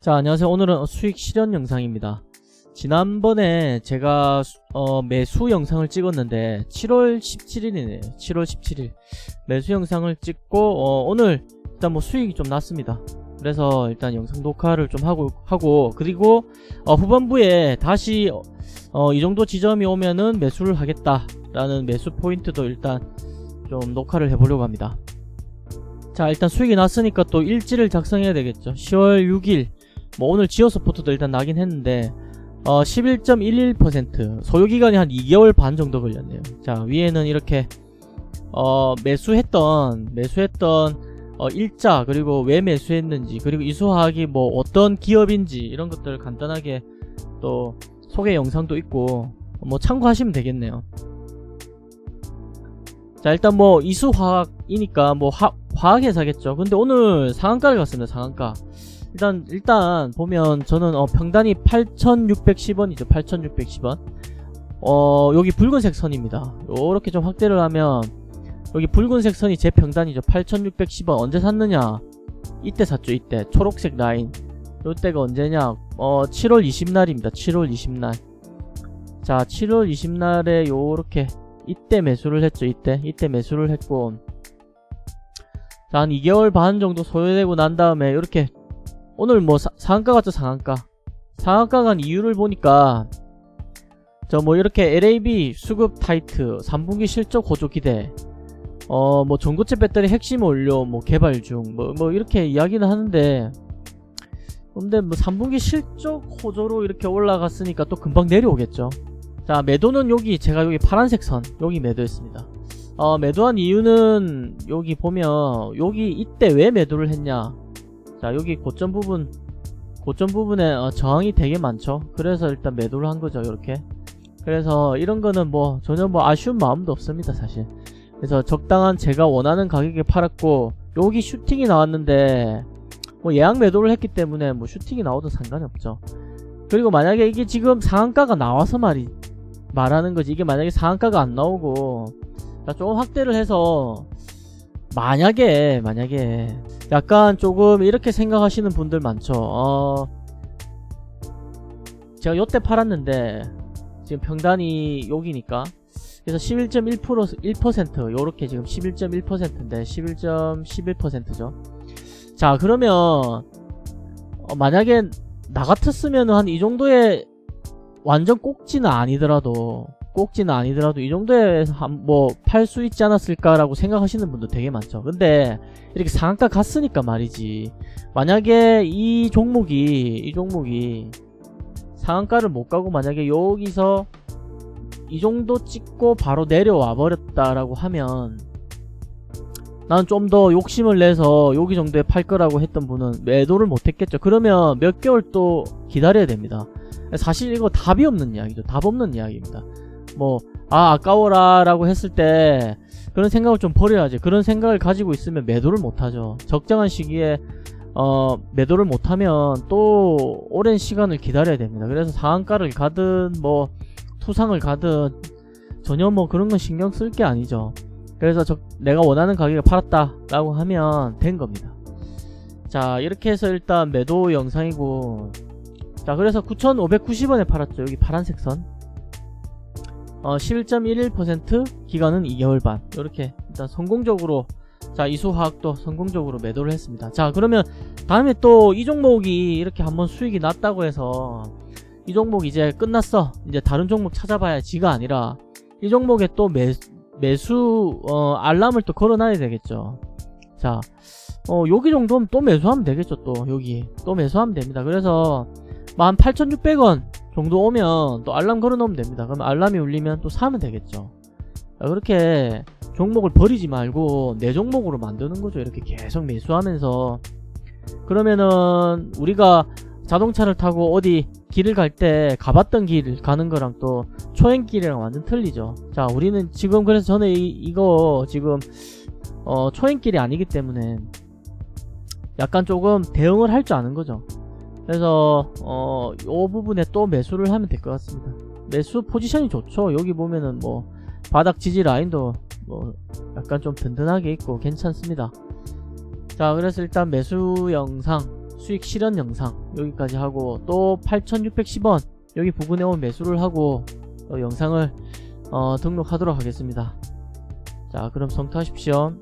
자, 안녕하세요. 오늘은 수익 실현 영상입니다. 지난번에 제가 수- 어, 매수 영상을 찍었는데 7월 17일이네요. 7월 17일 매수 영상을 찍고 어, 오늘 일단 뭐 수익이 좀 났습니다. 그래서 일단 영상 녹화를 좀 하고 하고 그리고 어, 후반부에 다시 어, 어, 이 정도 지점이 오면은 매수를 하겠다 라는 매수 포인트도 일단 좀 녹화를 해보려고 합니다. 자 일단 수익이 났으니까 또 일지를 작성해야 되겠죠. 10월 6일 뭐 오늘 지어 서포트도 일단 나긴 했는데 어 11.11% 소요 기간이 한 2개월 반 정도 걸렸네요. 자 위에는 이렇게 어 매수했던 매수했던 어 일자 그리고 왜 매수했는지 그리고 이수화학이 뭐 어떤 기업인지 이런 것들 간단하게 또 소개 영상도 있고 뭐 참고하시면 되겠네요. 자 일단 뭐 이수화학이니까 뭐 화, 화학회사겠죠. 근데 오늘 상한가를 갔습니다. 상한가. 일단 일단 보면 저는 어, 평단이 8,610원이죠. 8,610원. 어 여기 붉은색 선입니다. 요렇게 좀 확대를 하면 여기 붉은색 선이 제 평단이죠. 8,610원 언제 샀느냐? 이때 샀죠. 이때 초록색 라인. 요때가 언제냐? 어 7월 20날입니다. 7월 20날. 자 7월 20날에 요렇게 이때 매수를 했죠. 이때. 이때 매수를 했고. 자, 한 2개월 반 정도 소요되고 난 다음에 이렇게 오늘 뭐 사, 상한가 같죠 상한가? 상한가 간 이유를 보니까 저 뭐 이렇게 LAB 수급 타이트 3분기 실적 호조 기대 어 뭐 전고체 배터리 핵심 원료 뭐 개발 중뭐 뭐 이렇게 이야기는 하는데 근데 뭐 3분기 실적 호조로 이렇게 올라갔으니까 또 금방 내려오겠죠 자 매도는 여기 제가 여기 파란색 선 여기 매도했습니다. 어, 매도한 이유는 여기 보면 여기 이때 왜 매도를 했냐. 자 여기 고점 부분 고점 부분에 어, 저항이 되게 많죠. 그래서 일단 매도를 한 거죠 이렇게. 그래서 이런 거는 뭐 전혀 뭐 아쉬운 마음도 없습니다 사실. 그래서 적당한 제가 원하는 가격에 팔았고 여기 슈팅이 나왔는데 뭐 예약 매도를 했기 때문에 뭐 슈팅이 나와도 상관이 없죠. 그리고 만약에 이게 지금 상한가가 나와서 말이 말하는 거지 이게 만약에 상한가가 안 나오고 자, 조금 확대를 해서 만약에 만약에 약간 조금 이렇게 생각하시는 분들 많죠. 어 제가 요때 팔았는데 지금 평단이 여기니까 그래서 11.1% 1% 요렇게 지금 11.1%인데 11.11%죠. 자 그러면 어, 만약에 나 같았으면 한 이 정도의 완전 꼭지는 아니더라도 꼭지는 아니더라도 이 정도에서 뭐팔 수 있지 않았을까라고 생각하시는 분도 되게 많죠. 근데 이렇게 상한가 갔으니까 말이지. 만약에 이 종목이 이 종목이 상한가를 못 가고 만약에 여기서 이 정도 찍고 바로 내려와 버렸다라고 하면 난 좀 더 욕심을 내서 여기 정도에 팔 거라고 했던 분은 매도를 못 했겠죠. 그러면 몇 개월 또 기다려야 됩니다. 사실 이거 답이 없는 이야기죠. 답 없는 이야기입니다. 뭐, 아, 아까워라 라고 했을 때 그런 생각을 좀 버려야지. 그런 생각을 가지고 있으면 매도를 못하죠. 적정한 시기에 어, 매도를 못하면 또 오랜 시간을 기다려야 됩니다. 그래서 상한가를 가든 뭐 투상을 가든 전혀 뭐 그런 건 신경 쓸 게 아니죠. 그래서 적- 내가 원하는 가격에 팔았다 라고 하면 된 겁니다. 자 이렇게 해서 일단 매도 영상이고 자 그래서 9,590원에 팔았죠. 여기 파란색 선. 어, 11.11% 기간은 2개월 반. 이렇게 일단 성공적으로 자 이수화학도 성공적으로 매도를 했습니다. 자 그러면 다음에 또 이 종목이 이렇게 한번 수익이 났다고 해서 이 종목 이제 끝났어. 이제 다른 종목 찾아봐야지가 아니라 이 종목에 또 매, 매수 어, 알람을 또 걸어놔야 되겠죠. 자, 어, 여기 정도면 또 매수하면 되겠죠. 또 여기 또 매수하면 됩니다. 그래서 18,600원 정도 오면 또 알람 걸어놓으면 됩니다. 그럼 알람이 울리면 또 사면 되겠죠. 자, 그렇게 종목을 버리지 말고 내 종목으로 만드는 거죠. 이렇게 계속 매수하면서 그러면은 우리가 자동차를 타고 어디 길을 갈 때 가봤던 길 가는 거랑 또 초행길이랑 완전 틀리죠. 자, 우리는 지금 그래서 저는 이, 이거 지금 어, 초행길이 아니기 때문에 약간 조금 대응을 할 줄 아는 거죠. 그래서 어, 요 부분에 또 매수를 하면 될 것 같습니다. 매수 포지션이 좋죠. 여기 보면은 뭐 바닥 지지 라인도 뭐 약간 좀 든든하게 있고 괜찮습니다. 자 그래서 일단 매수 영상 수익 실현 영상 여기까지 하고 또 8610원 여기 부근에 온 매수를 하고 어, 영상을 어, 등록하도록 하겠습니다 자 그럼 성투하십시오